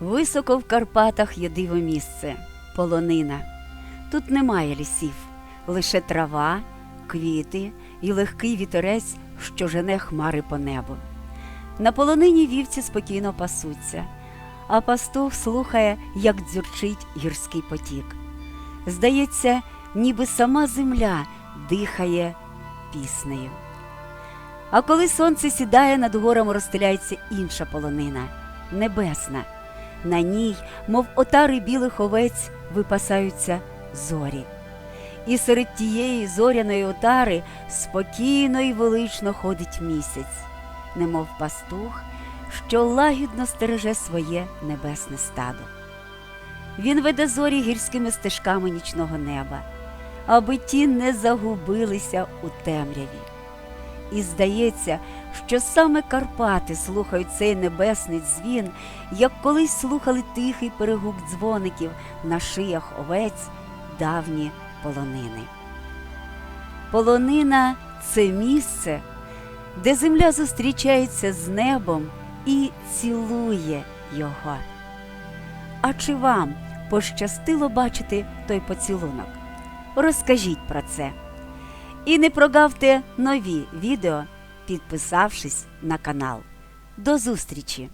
Високо в Карпатах є диво місце полонина. Тут немає лісів, лише трава, квіти і легкий вітерець, що жене хмари по небу. На полонині вівці спокійно пасуться, а пастух слухає, як дзюрчить гірський потік. Здається, ніби сама земля дихає піснею. А коли сонце сідає, над горами розстеляється інша полонина небесна. На ній, мов отари білих овець, випасаються зорі. І серед тієї зоряної отари спокійно і велично ходить місяць, немов пастух, що лагідно стереже своє небесне стадо. Він веде зорі гірськими стежками нічного неба, аби ті не загубилися у темряві. І здається, що саме Карпати слухають цей небесний дзвін, як колись слухали тихий перегук дзвоників на шиях овець давні полонини. Полонина це місце, де земля зустрічається з небом і цілує його. А чи вам пощастило бачити той поцілунок? Розкажіть про це. І не прогавте нові відео, підписавшись на канал. До зустрічі!